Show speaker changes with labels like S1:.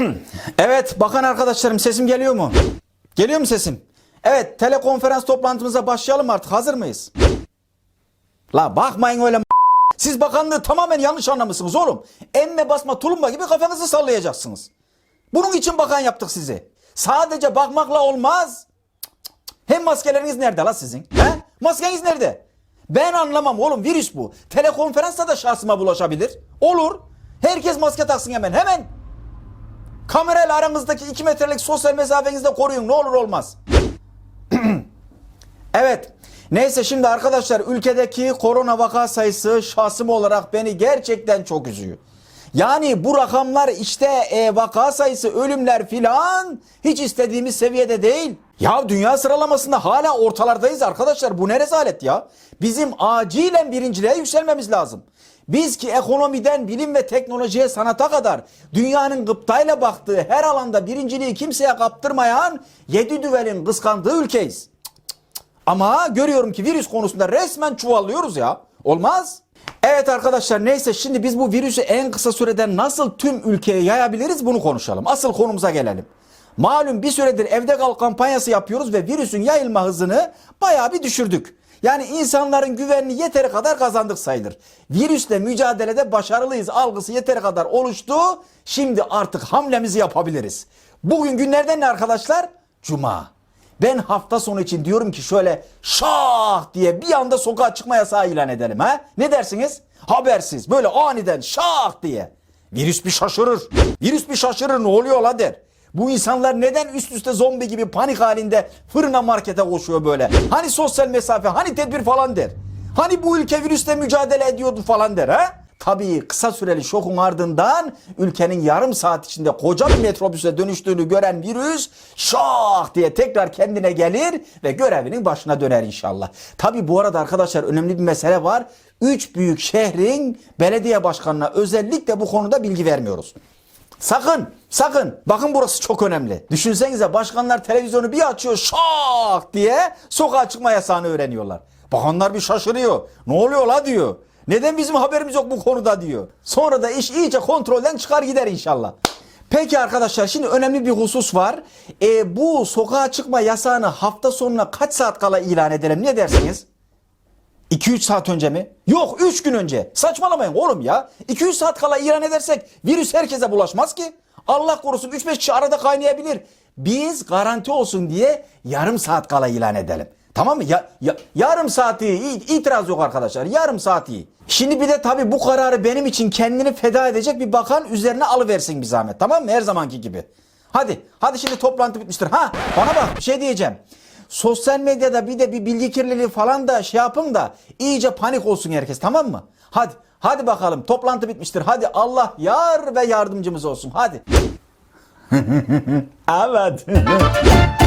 S1: Evet bakan arkadaşlarım sesim geliyor mu? Geliyor mu sesim? Evet telekonferans toplantımıza başlayalım artık hazır mıyız? La bakmayın öyle Siz bakanlığı tamamen yanlış anlamışsınız oğlum. Emme basma tulumba gibi kafanızı sallayacaksınız. Bunun için bakan yaptık sizi. Sadece bakmakla olmaz. Hem maskeleriniz nerede la sizin? He? Maskeniz nerede? Ben anlamam oğlum virüs bu. Telekonferansta da şahsıma bulaşabilir. Olur. Herkes maske taksın hemen. Hemen. Kamerayla aranızdaki 2 metrelik sosyal mesafenizi de koruyun. Ne olur olmaz. evet. Neyse şimdi arkadaşlar ülkedeki korona vaka sayısı şahsım olarak beni gerçekten çok üzüyor. Yani bu rakamlar işte e, vaka sayısı, ölümler filan hiç istediğimiz seviyede değil. Ya dünya sıralamasında hala ortalardayız arkadaşlar. Bu ne rezalet ya. Bizim acilen birinciliğe yükselmemiz lazım. Biz ki ekonomiden bilim ve teknolojiye sanata kadar dünyanın gıptayla baktığı her alanda birinciliği kimseye kaptırmayan yedi düvelin kıskandığı ülkeyiz. Ama görüyorum ki virüs konusunda resmen çuvallıyoruz ya. Olmaz. Evet arkadaşlar neyse şimdi biz bu virüsü en kısa sürede nasıl tüm ülkeye yayabiliriz bunu konuşalım. Asıl konumuza gelelim. Malum bir süredir evde kal kampanyası yapıyoruz ve virüsün yayılma hızını bayağı bir düşürdük. Yani insanların güvenini yeteri kadar kazandık sayılır. Virüsle mücadelede başarılıyız algısı yeteri kadar oluştu. Şimdi artık hamlemizi yapabiliriz. Bugün günlerden ne arkadaşlar? Cuma. Ben hafta sonu için diyorum ki şöyle şah diye bir anda sokağa çıkma yasağı ilan edelim ha? Ne dersiniz? Habersiz böyle aniden şah diye. Virüs bir şaşırır. Virüs bir şaşırır ne oluyor la der. Bu insanlar neden üst üste zombi gibi panik halinde fırına markete koşuyor böyle? Hani sosyal mesafe, hani tedbir falan der. Hani bu ülke virüsle mücadele ediyordu falan der ha? Tabii kısa süreli şokun ardından ülkenin yarım saat içinde koca bir metrobüse dönüştüğünü gören virüs şak diye tekrar kendine gelir ve görevinin başına döner inşallah. Tabii bu arada arkadaşlar önemli bir mesele var. Üç büyük şehrin belediye başkanına özellikle bu konuda bilgi vermiyoruz. Sakın, sakın. Bakın burası çok önemli. Düşünsenize başkanlar televizyonu bir açıyor şak diye sokağa çıkma yasağını öğreniyorlar. Bakanlar bir şaşırıyor. Ne oluyor la diyor. Neden bizim haberimiz yok bu konuda diyor. Sonra da iş iyice kontrolden çıkar gider inşallah. Peki arkadaşlar şimdi önemli bir husus var. E, bu sokağa çıkma yasağını hafta sonuna kaç saat kala ilan edelim ne dersiniz? 2-3 saat önce mi? Yok 3 gün önce. Saçmalamayın oğlum ya. 2-3 saat kala ilan edersek virüs herkese bulaşmaz ki. Allah korusun 3-5 kişi arada kaynayabilir. Biz garanti olsun diye yarım saat kala ilan edelim. Tamam mı? Ya, ya- yarım saat iyi. İtiraz yok arkadaşlar. Yarım saat iyi. Şimdi bir de tabii bu kararı benim için kendini feda edecek bir bakan üzerine alıversin bir zahmet. Tamam mı? Her zamanki gibi. Hadi. Hadi şimdi toplantı bitmiştir. Ha bana bak bir şey diyeceğim. Sosyal medyada bir de bir bilgi kirliliği falan da şey yapın da iyice panik olsun herkes tamam mı? Hadi hadi bakalım toplantı bitmiştir. Hadi Allah yar ve yardımcımız olsun. Hadi. evet.